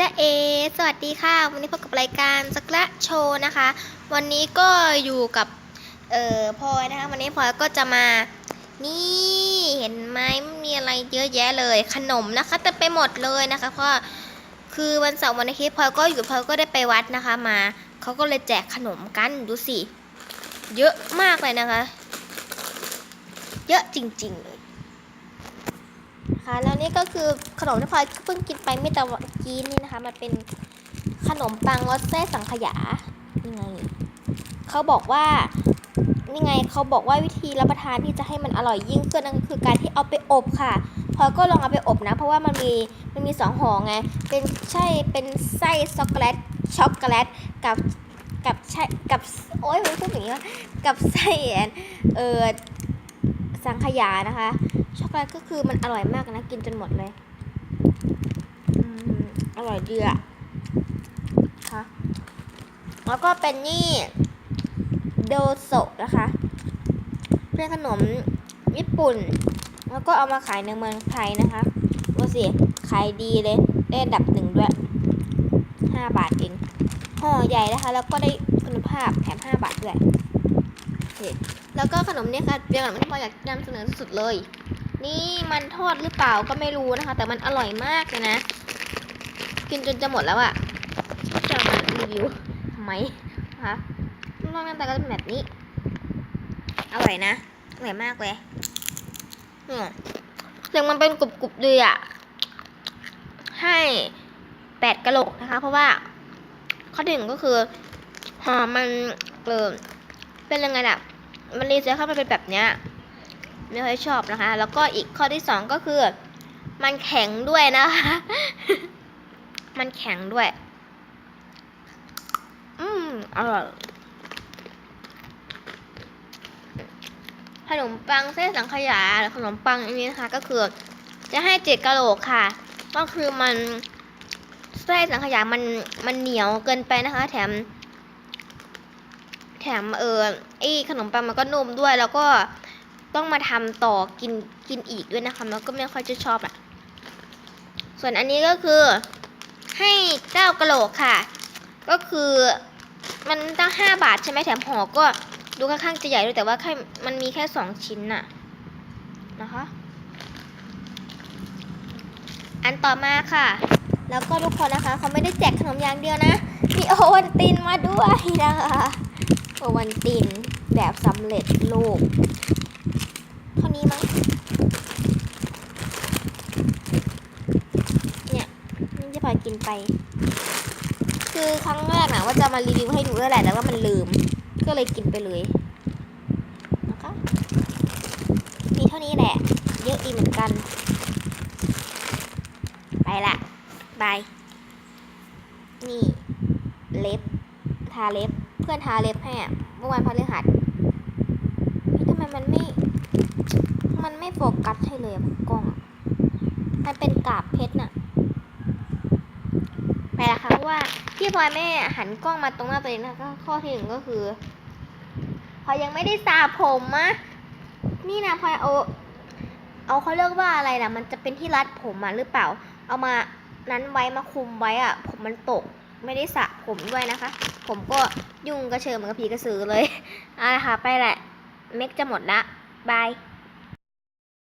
จ๊ะเอ สวัสดีค่ะ วันนี้พบกับรายการสักละโชว์นะคะ วันนี้ก็อยู่กับ เอ่อพลอยนะคะ วันนี้พลอยก็จะมา นี่เห็นไหมมีอะไรเยอะแยะเลย ขนมนะคะเต็มไปหมดเลยนะคะ เพราะคือวันเสาร์วันอาทิตย์พลอยก็อยู่พลอยก็ได้ไปวัดนะคะ มาเขาก็เลยแจกขนมกันดูสิ เยอะมากเลยนะคะ เยอะจริงๆเลย แล้วนี่ก็คือขนมที่พลอยเพิ่งกินไปเมื่อตะวันกี้นี่นะคะ มันเป็นขนมปังรสแส้สังขยานี่ไงเขาบอกว่านี่ไงเขาบอกว่าวิธีรับประทานที่จะให้มันอร่อยยิ่งขึ้นนั่นก็คือการที่เอาไปอบค่ะพลอยก็ลองเอาไปอบนะ เพราะว่ามันมีมันมีสองห่อไง เป็นใช่เป็นไส้ช็อกโกแลตช็อกโกแลตกับกับใช่กับโอ้ยมันพูดอย่างนี้ว่ากับไส้แอนเออสังขยานะคะ ช็อกโกแลตก็คือมันอร่อยมากนะ กินจนหมดเลยอืมอร่อยดีอะค่ะแล้วก็เป็นนี่โดโซะนะคะ เป็นขนมญี่ปุ่น แล้วก็เอามาขายในเมืองไทยนะคะดูสิขายดีเลย ได้อันดับหนึ่งด้วยห้าบาทเองห่อใหญ่นะคะ แล้วก็ได้คุณภาพแถมห้าบาทด้วยโอเคแล้วก็ขนมเนี่ยค่ะเป็นขนมที่พออยากนำเสนอที่สุดเลย นี่มันทอดหรือเปล่าก็ไม่รู้นะคะ แต่มันอร่อยมากเลยนะ กินจนจะหมดแล้วอะจะมารีวิวทำไมนะคะนอกหน้าตาก็จะเป็นแบบนี้ อร่อยนะ อร่อยมากเลยเสียงมันเป็นกรุบๆดีอะให้แปดกะโหลกนะคะ เพราะว่าข้อหนึ่งก็คือหอมมันเออเป็นยังไงล่ะ มันรีเซ็ตเข้ามาเป็นแบบเนี้ย ไม่ค่อยชอบนะคะ แล้วก็อีกข้อที่สองก็คือ มันแข็งด้วยนะคะ มันแข็งด้วย อืมอร่อยขนมปังเส้นสังขยาหรือขนมปังอันนี้นะคะ ก็คือ จะให้เจ็ดกะโหลกค่ะ ก็คือมันไส้สังขยามันมันเหนียวเกินไปนะคะ แถม แถมเออไอขนมปังมันก็นุ่มด้วยแล้วก็ ต้องมาทำต่อกินกินอีกด้วยนะคะแล้วก็ไม่ค่อยจะชอบอะส่วนอันนี้ก็คือให้เก้ากะโหลกค่ะ ก็คือมันตั้งห้าบาทใช่ไหมแถมห่อก็ดูค่อนข้างจะใหญ่ด้วยแต่ว่าแค่มันมีแค่สองชิ้นน่ะนะคะ อันต่อมาค่ะ แล้วก็ทุกคนนะคะเขาไม่ได้แจกขนมอย่างเดียวนะ มีโอวันตินมาด้วยนะคะโอวันตินแบบสำเร็จรูป เท่านี้มั้งเนี่ยนี่จะพากินไป คือครั้งแรกนะว่าจะมารีวิวให้ดูแล้วแหละแต่ว่ามันลืม ก็เลยกินไปเลยนะคะมีเท่านี้แหละ เยอะอีกเหมือนกัน ไปละบายนี่ เล็บ ทาเล็บ เพื่อนทาเล็บให้เมื่อวานพฤหัสเฮ้ยทำไมันไม่ มันไม่โฟกัสให้เลยกล้อง มันเป็นกาบเพชรน่ะ ไปละค่ะเพราะว่าพี่พลอยแม่หันกล้องมาตรงหน้าตัวเองนะคะก็ข้อที่หนึ่งก็คือพลอยยังไม่ได้สระผมอะนี่นะพลอยเอาเอาเขาเรียกว่าอะไรนะมันจะเป็นที่รัดผมอะหรือเปล่า เอามานั้นไว้มาคุมไว้อะผมมันตกไม่ได้สระผมด้วยนะคะ ผมก็ยุ่งกระเชิงเหมือนกับผีกระสือเลยอะค่ะ ไปแหละ เม็กจะหมดละบาย